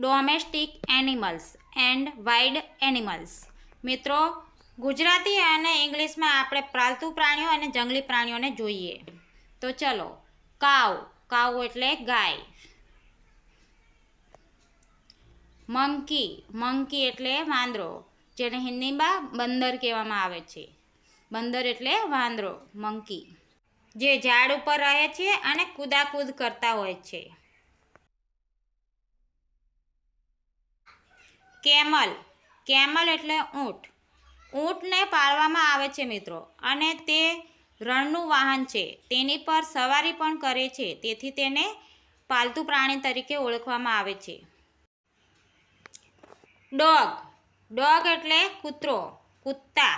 Domestic animals and wild animals મિત્રો, ગુજરાતી અને ઇંગ્લિશમાં આપણે પાલતુ પ્રાણીઓ અને જંગલી પ્રાણીઓને જોઈએ. તો ચલો, કાવ. કાવ એટલે ગાય. મંકી મંકી એટલે વાંદરો, જેને હિન્દીમાં બંદર કહેવામાં આવે છે. બંદર એટલે વાંદરો મંકી જે ઝાડ ઉપર રહે છે અને કૂદાકૂદ કરતા હોય છે. કેમલ. કેમલ એટલે ઊંટ. ઊંટને પાળવામાં આવે છે મિત્રો અને તે રણનું વાહન છે. તેની પર સવારી પણ કરે છે. તેથી તેને પાલતુ પ્રાણી તરીકે ઓળખવામાં આવે છે. ડોગ. ડોગ એટલે કૂતરો, કૂત્તા.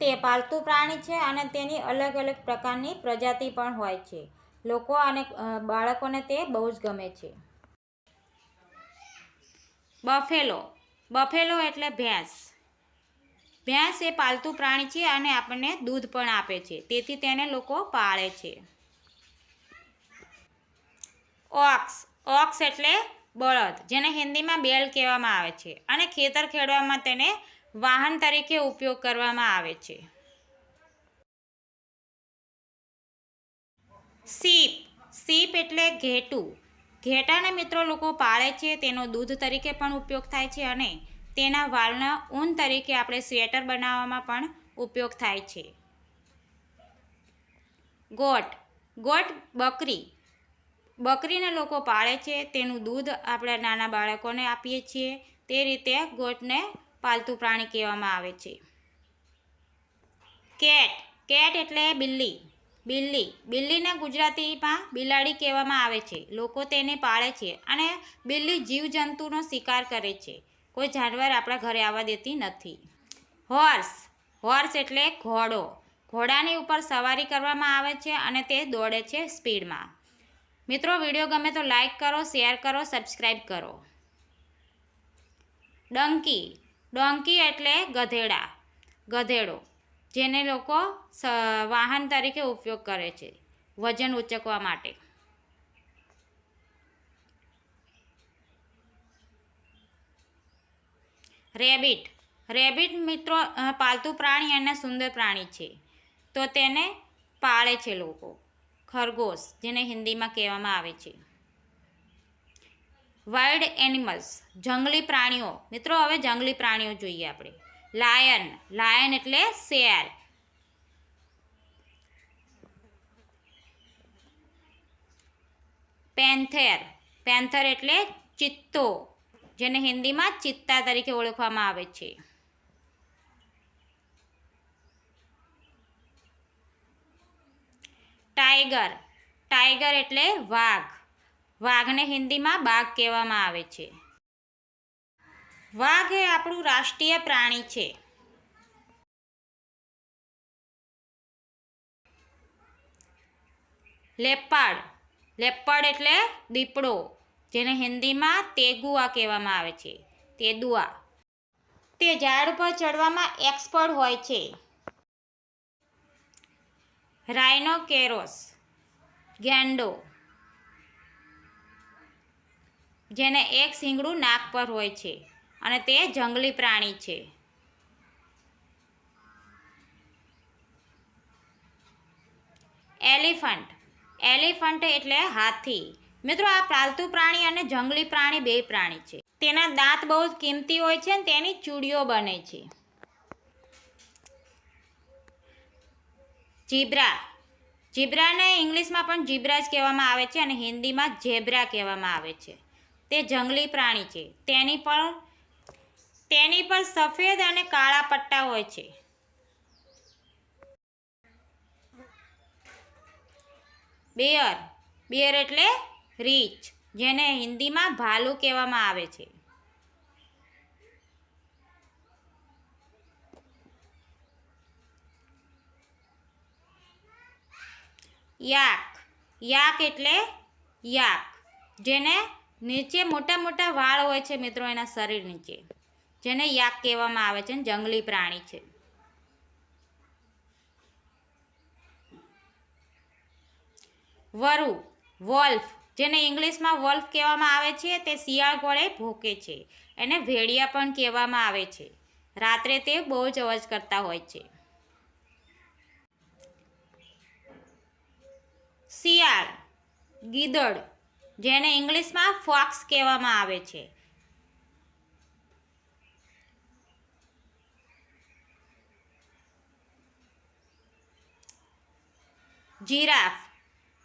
તે પાલતુ પ્રાણી છે અને તેની અલગ અલગ પ્રકારની પ્રજાતિ પણ હોય છે. લોકો અને બાળકોને તે બહુ જ ગમે છે. બફેલો. બફેલો એટલે ભેંસ. ભેંસ એ પાલતુ પ્રાણી છે અને આપણને દૂધ પણ આપે છે. તેથી તેને લોકો પાળે છે. ઓક્સ. ઓક્સ એટલે બળદ, જેને હિન્દીમાં બેલ કહેવામાં આવે છે અને ખેતર ખેડવામાં તેને વાહન તરીકે ઉપયોગ કરવામાં આવે છે. સીપ. સીપ એટલે ઘેટું. ઘેટાને મિત્રો લોકો પાળે છે, તેનો દૂધ તરીકે પણ ઉપયોગ થાય છે અને તેના વાળના ઊન તરીકે આપણે સ્વેટર બનાવવામાં પણ ઉપયોગ થાય છે. ગોટ. ગોટ બકરી. બકરીને લોકો પાળે છે, તેનું દૂધ આપણે નાના બાળકોને આપીએ છીએ. તે રીતે ગોટને પાલતુ પ્રાણી કહેવામાં આવે છે. કેટ. કેટ એટલે બિલ્લી. બિલ્લી. બિલ્લીને ગુજરાતીમાં બિલાડી કહેવામાં આવે છે. લોકો તેને પાળે છે અને બિલ્લી જીવજંતુનો શિકાર કરે છે. કોઈ જાનવર આપણા ઘરે આવવા દેતી નથી. હોર્સ. હોર્સ એટલે ઘોડો. ઘોડાની ઉપર સવારી કરવામાં આવે છે અને તે દોડે છે સ્પીડમાં. મિત્રો, વીડિયો ગમે તો લાઈક કરો, શેર કરો, સબસ્ક્રાઈબ કરો. ડંકી. ડોંકી એટલે ગધેડા. ગધેડો. જેને લોકો વાહન તરીકે ઉપયોગ કરે છે. વજન ઉચકવા માટે. રેબિટ. રેબિટ મિત્રો પાલતુ પ્રાણી અને સુંદર પ્રાણી છે. તો તેને પાળે છે લોકો. ખરગોશ, જેને હિન્દીમાં કહેવામાં આવે છે. વાઇલ્ડ એનિમલ્સ જંગલી પ્રાણીઓ. મિત્રો, હવે જંગલી પ્રાણીઓ જોઈએ આપણે. લાયન લાયન એટલે શેર. પેન્થેર પેન્થર એટલે ચિત્તો, જેને હિન્દીમાં ચિત્તા તરીકે ઓળખવામાં આવે છે. ટાઈગર ટાઈગર એટલે વાઘ. વાઘને હિન્દીમાં બાઘ કહેવામાં આવે છે. વાઘ એ આપણું રાષ્ટ્રીય પ્રાણી છે. લેપાડ લેપાડ એટલે દીપડો, જેને હિન્દીમાં તેગુઆ કહેવામાં આવે છે. તેદુઆ. તે ઝાડ પર ચડવામાં એક્સપર્ટ હોય છે. રાયનોકેરોસ. ગેન્ડો જેને એક શીંગડું નાક પર હોય છે. અને તે જંગલી પ્રાણી છે. એલિફન્ટ. એલિફન્ટ એટલે હાથી. મિત્રો, આ પાલતુ પ્રાણી અને જંગલી પ્રાણી બે પ્રાણી છે. તેના દાંત બહુ જ કિંમતી હોય છે અને તેની ચૂડીઓ બને છે. જીબ્રા. જીબ્રાને ઇંગ્લિશમાં પણ જીબ્રા જ કહેવામાં આવે છે અને હિન્દીમાં ઝેબ્રા કહેવામાં આવે છે. તે જંગલી પ્રાણી છે. તેની પર તેની પર સફેદ અને કાળા પટ્ટા હોય છે. બેયર બેયર એટલે રીચ, જેને હિન્દીમાં ભાલુ કહેવામાં આવે છે. યાક યાક એટલે યાક જેને નીચે મોટા મોટા વાળ હોય છે મિત્રો એના શરીર નીચે. જેને યાક કહેવામાં આવે છે જંગલી પ્રાણી છે. વરુ, વોલ્ફ, જેને ઇંગ્લિશમાં વોલ્ફ કહેવામાં આવે છે, તે શિયાળ ગોળે ભોકે છે. એને ભેડિયા પણ કહેવામાં આવે છે. રાત્રે તે બહુ જ અવાજ કરતા હોય છે. શિયાળ, ગીદડ, જેને ઇંગ્લિશમાં ફોક્સ કહેવામાં આવે છે. જીરાફ.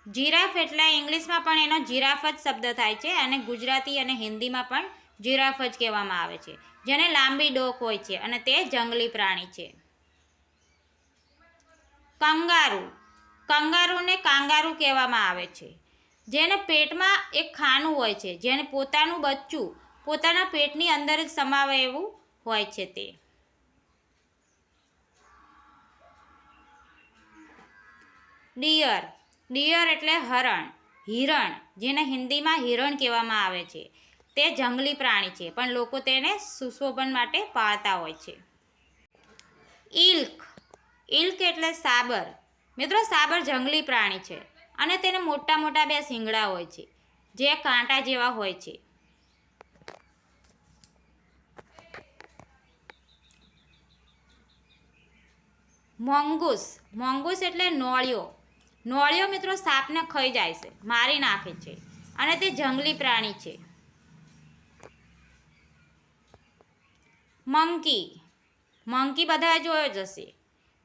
જીરાફ એટલે ઇંગ્લિશમાં પણ એનો જીરાફ જ શબ્દ થાય છે અને ગુજરાતી અને હિન્દીમાં પણ જીરાફ જ કહેવામાં આવે છે. જેને લાંબી ડોક હોય છે અને તે જંગલી પ્રાણી છે. કંગારુ. કંગારુને કાંગારુ કહેવામાં આવે છે. જેને પેટમાં એક ખાનું હોય છે. જેને પોતાનું બચ્ચું પોતાના પેટની અંદર જ સમાવે એવું હોય છે તે. ડિયર. ડિયર એટલે હરણ. હિરણ, જેને હિન્દીમાં હિરણ કહેવામાં આવે છે. તે જંગલી પ્રાણી છે, પણ લોકો તેને સુશોભન માટે પાળતા હોય છે. ઇલ્ક ઇલ્ક એટલે સાબર. મિત્રો, સાબર જંગલી પ્રાણી છે અને તેને મોટા મોટા બે શિંગડા હોય છે, જે કાંટા જેવા હોય છે. મોંગૂસ. મોંગુસ એટલે નોળિયો. નોળિયો મિત્રો સાપને ખાઈ જાય છે, મારી નાખે છે અને તે જંગલી પ્રાણી છે. મંકી. મંકી બધા જોયો જ હશે,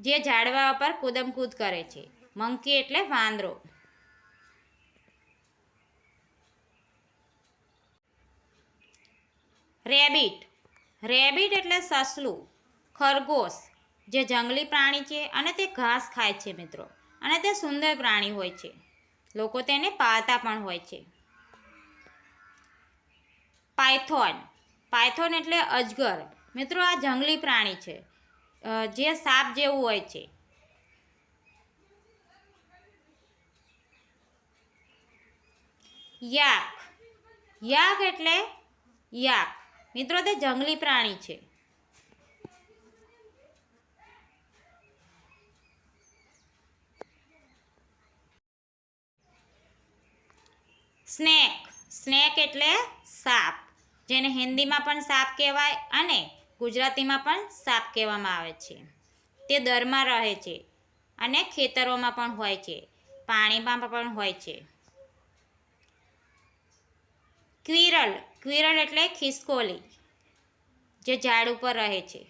જે ઝાડવા પર કૂદમકૂદ કરે છે. મંકી એટલે વાંદરો. રેબિટ. રેબિટ એટલે સસલું, ખરગોશ, જે જંગલી પ્રાણી છે અને તે ઘાસ ખાય છે મિત્રો. અને તે સુંદર પ્રાણી હોય છે. લોકો તેને પાળતા પણ હોય છે. પાયથોન. પાયથોન એટલે અજગર. મિત્રો, આ જંગલી પ્રાણી છે. જે સાપ જેવું હોય છે. યાક. યાક એટલે યાક. મિત્રો, તે જંગલી પ્રાણી છે. સ્નેક. સ્નેક એટલે સાપ, જેને હિન્દીમાં પણ સાપ કહેવાય અને ગુજરાતીમાં પણ સાપ કહેવામાં આવે છે. તે દરમાં રહે છે અને ખેતરોમાં પણ હોય છે, પાણીમાં પણ હોય છે. ક્વિરલ ક્વિરલ એટલે ખિસકોલી, જે ઝાડ ઉપર રહે છે.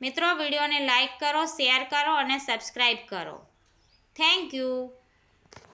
મિત્રો, વિડીયોને લાઈક કરો, શેર કરો અને સબસ્ક્રાઈબ કરો. Thank you.